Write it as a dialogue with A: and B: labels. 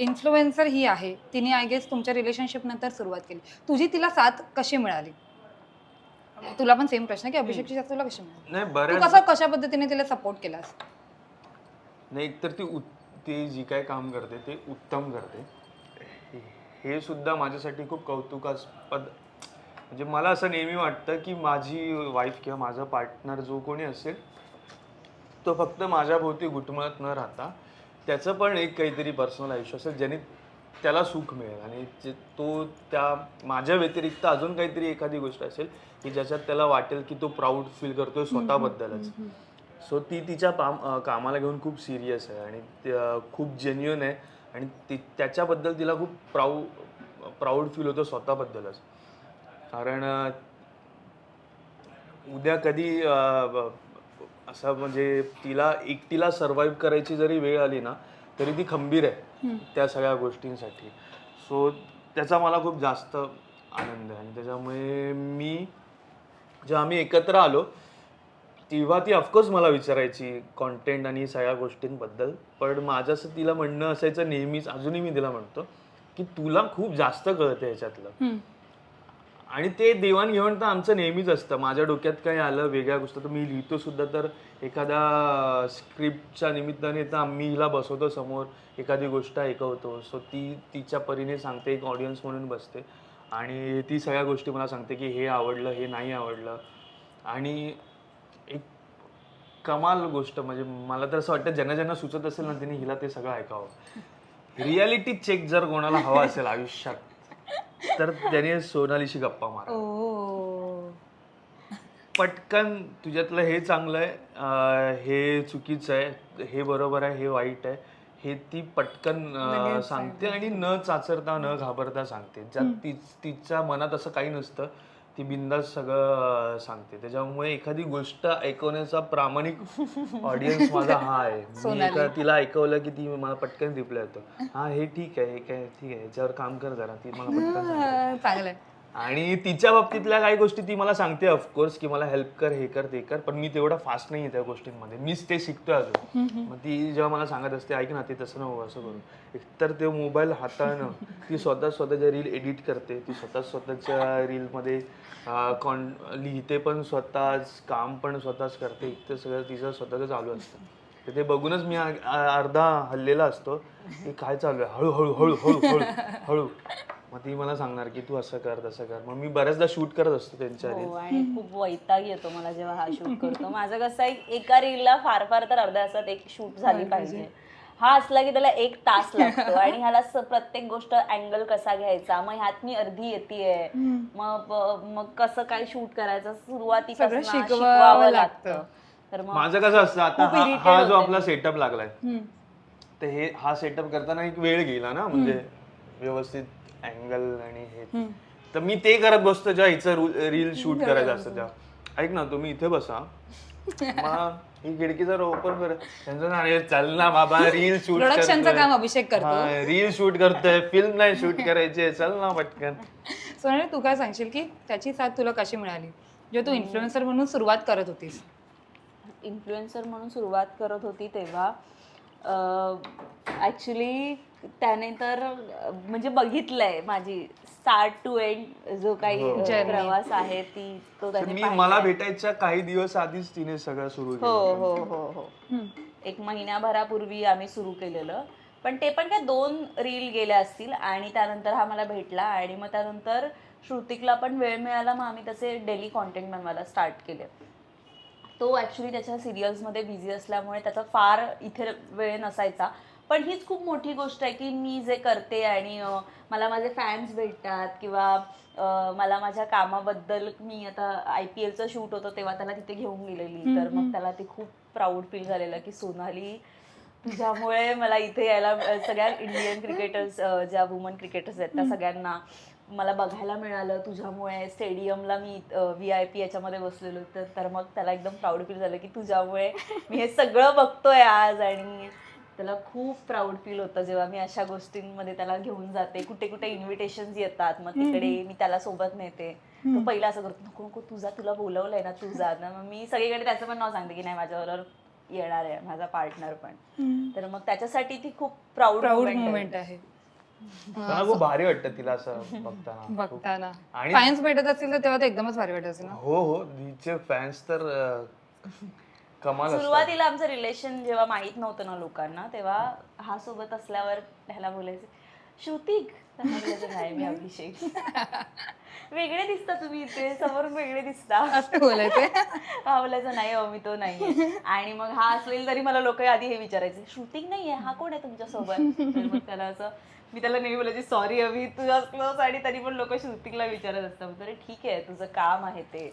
A: Influencer ही आहे. तिने I guess तुमच्या रिलेशनशिप नंतर सुरुवात केली. तुझी तिला साथ कशी मिळाली? तुला पण सेम प्रश्न की अभिषेकची साथ तुला कशी मिळाली?
B: नाही
A: तू
B: बऱ्याच
A: कसं कशा पद्धतीने तिला सपोर्ट केलास?
B: नाही एकतर ती उत- ती जी काय काम करते ते उत्तम करते. हे- सुद्धा माझ्यासाठी खूप कौतुकास्पद म्हणजे मला असं नेहमी वाटतं की माझी वाईफ किंवा माझा पार्टनर जो कोणी असेल तो फक्त माझ्या भोवती घुटमळत न राहता त्याचं पण एक काहीतरी पर्सनल आयुष्य असेल ज्याने त्याला सुख मिळेल. आणि जे तो त्या माझ्या व्यतिरिक्त अजून काहीतरी एखादी गोष्ट असेल की ज्याच्यात त्याला वाटेल की तो प्राऊड फील करतोय स्वतःबद्दलच. सो ती तिच्या पाम कामाला घेऊन खूप सिरियस आहे आणि खूप जेन्युन आहे आणि ती त्याच्याबद्दल तिला खूप प्राऊ प्राऊड फील होतं स्वतःबद्दलच. कारण उद्या कधी असं म्हणजे तिला एकटीला सर्व्हाइव्ह करायची जरी वेळ आली ना तरी ती खंबीर आहे त्या सगळ्या गोष्टींसाठी. सो त्याचा मला खूप जास्त आनंद आहे आणि त्याच्यामुळे मी जेव्हा आम्ही एकत्र आलो तेव्हा ती ऑफकोर्स मला विचारायची कॉन्टेंट आणि सगळ्या गोष्टींबद्दल. पण माझं असं तिला म्हणणं असायचं नेहमीच अजूनही मी तिला म्हणतो की तुला खूप जास्त कळतं ह्याच्यातलं आणि ते देवाणघेवाण तर आमचं नेहमीच असतं. माझ्या डोक्यात काही आलं वेगळ्या गोष्ट. तर मी लिहितो सुद्धा तर एखाद्या स्क्रिप्टच्या निमित्ताने तर आम्ही हिला बसवतो समोर. एखादी गोष्ट ऐकवतो. सो ती तिच्या परीने सांगते एक ऑडियन्स म्हणून बसते. आणि ती सगळ्या गोष्टी मला सांगते की हे आवडलं हे नाही आवडलं. आणि एक कमाल गोष्ट म्हणजे मला तर असं वाटतं ज्यांना ज्यांना सुचत असेल ना त्यांनी हिला ते सगळं ऐकावं. रियालिटी चेक जर कोणाला हवा असेल आयुष्यात तर त्याने सोनालीशी गप्पा मारा पटकन तुझ्यातलं हे चांगलं आहे अं, हे चुकीचं आहे हे बरोबर आहे हे वाईट आहे हे ती पटकन अं, सांगते आणि न चाचरता न घाबरता सांगते. ज्यात ती तिच्या मनात असं काही नसतं. ती बिंदास सगळं सांगते. त्याच्यामुळे एखादी गोष्ट ऐकवण्याचा प्रामाणिक ऑडियन्स माझा हा आहे. मी एका तिला ऐकवलं की ती मला पटकन रिप्लाय येतो हा हे ठीक आहे हे काय ठीक आहे. याच्यावर काम कर जरा. ती मला पटकन सांगते. आणि तिच्या बाबतीतल्या काही गोष्टी ती मला सांगते ऑफकोर्स की मला हेल्प कर हे कर ते कर पण मी तेवढा फास्ट नाही आहे त्या गोष्टींमध्ये. मीच ते शिकतोय अजून. मग ती जेव्हा मला सांगत असते ऐक ना ते तसं नको असं करू. एकतर ते मोबाईल हाताळणं ती स्वतः स्वतःच्या रील एडिट करते ती स्वतः स्वतःच्या रीलमध्ये कॉन लिहिते पण स्वतःच काम पण स्वतःच करते. एकतर सगळं तिचं स्वतःचं चालू असतं. तर ते बघूनच मी अर्धा हल्लेला असतो की काय चालू आहे? हळूहळू हळू हळू हळू हळू. मग ती मला सांगणार की तू असं कर तसं कर. मग मी बऱ्याचदा शूट करत असतो त्यांच्या
C: हो आणि खूप वैताग येतो मला जेव्हा हा शूट करतो. माझं कसं आहे एका रीलला फार फार तर अर्ध्या तासात एक शूट झाली पाहिजे. हा असला की त्याला एक तास लागतो. आणि ह्याला स- प्रत्येक गोष्ट अँगल कसा घ्यायचा? मग ह्यात मी अर्धी येते मग मग कसं काय शूट करायचं? सुरुवातीपासून
A: सगळं शिकवावं
C: शिकवावं
A: लागतं.
C: लागतं. तर मग
B: माझं कसं असतं आता
C: खूप
B: हा हा जो
C: होते.
B: आपला सेटअप लागलाय तर हे हा सेटअप करताना एक वेळ गेला ना म्हणजे व्यवस्थित अँगल आणि हे. तर मी ते करत बसतो जेव्हा हिचं रील शूट करायचं असतं. तेव्हा. ऐक ना तुम्ही इथे बसा. ही खिडकी जर ओपन कर. त्यांचं ना अरे चल ना बाबा रील शूट
A: प्रोडक्शनचं काम अभिषेक करतो.
B: रील शूट करतोय फिल्म नाही शूट करायची. चल ना पटकन.
A: सोनाली तू काय सांगशील की त्याची साथ तुला कशी मिळाली? जेव्हा तू इन्फ्लुएन्सर म्हणून सुरुवात करत होतीस.
C: इन्फ्लुएन्सर म्हणून सुरुवात करत होती तेव्हा ॲक्च्युली त्याने तर म्हणजे बघितलंय माझी स्टार्ट टू एंड जो काही
B: हो.
C: प्रवास आहे ती तो त्याने
B: मी
C: पाहिलाय.
B: मला भेटायच्या काही दिवस आधीच तिने सगळं सुरू
C: हो
B: केलं.
C: हो हो हो. एक महिन्याभरापूर्वी आम्ही सुरू केलेलं. पण ते पण काय दोन रील गेल्या असतील आणि त्यानंतर हा मला भेटला आणि मग त्यानंतर श्रुतिकला पण वेळ मिळाला मग आम्ही त्याचे डेली कॉन्टेंट बनवायला स्टार्ट केले. तो ॲक्च्युली त्याच्या सिरियल्समध्ये बिझी असल्यामुळे त्याचा फार इथे वेळ नसायचा. पण हीच खूप मोठी गोष्ट आहे की मी जे करते आणि मला माझे फॅन्स भेटतात किंवा मला माझ्या कामाबद्दल मी आता आय पी एलचं शूट होतं तेव्हा त्याला तिथे घेऊन गेलेली. तर मग त्याला ते खूप प्राऊड फील झालेलं की सोनाली तुझ्यामुळे मला इथे यायला सगळ्या इंडियन क्रिकेटर्स ज्या वुमन क्रिकेटर्स आहेत त्या सगळ्यांना मला बघायला मिळालं. तुझ्यामुळे स्टेडियमला मी व्ही आय पी याच्यामध्ये बसलेलो. तर तर मग त्याला एकदम प्राऊड फील झालं की तुझ्यामुळे मी हे सगळं बघतोय आज आणि त्याला खूप प्राऊड फील होतं जेव्हा मी अशा गोष्टींमध्ये त्याला घेऊन जाते. कुठे कुठे इन्व्हिटेशन येतात मग तिकडे मी त्याला सोबत नेते. तो पहिला असं करतो नको नको तुझा तुला बोलवलंय ना तुझा. ना मग मी सगळीकडे त्याचं पण नाव सांगते की नाही माझ्याबरोबर येणार आहे माझा पार्टनर पण. तर मग त्याच्यासाठी ती खूप प्राऊड
A: प्राऊड मुवमेंट आहे.
B: मला खूप भारी वाटतं तिला असं बघताना
A: बघताना
B: आणि-
A: फॅन्स भेटत असतील तर तेव्हा ते एकदमच भारी वाटत असेल ना?
B: हो हो तिचे फॅन्स तर कमाल असतात.
C: सुरुवातीला आमचं रिलेशन जेव्हा माहीत नव्हतं ना लोकांना तेव्हा हा सोबत असल्यावर ह्याला बोलायचे श्रुतिक. तर मी बोलायचे, नाही मी अभिषेक. वेगळे दिसता तुम्ही इथे समोरून वेगळे दिसता.
A: असं बोलायचे.
C: हा बोलायचं नाही हो मी तो नाही आणि मग हा असेल तरी मला लोक आधी हे विचारायचे शूटिंग नाहीये हा कोण आहे तुमच्यासोबत? तर मग त्याला असं मी त्याला नेहमी बोलायची सॉरी अभि तू असलोस. आणि तरी पण लोक शूटिंगला विचारत असतात. तर ठीक आहे तुझं काम आहे ते.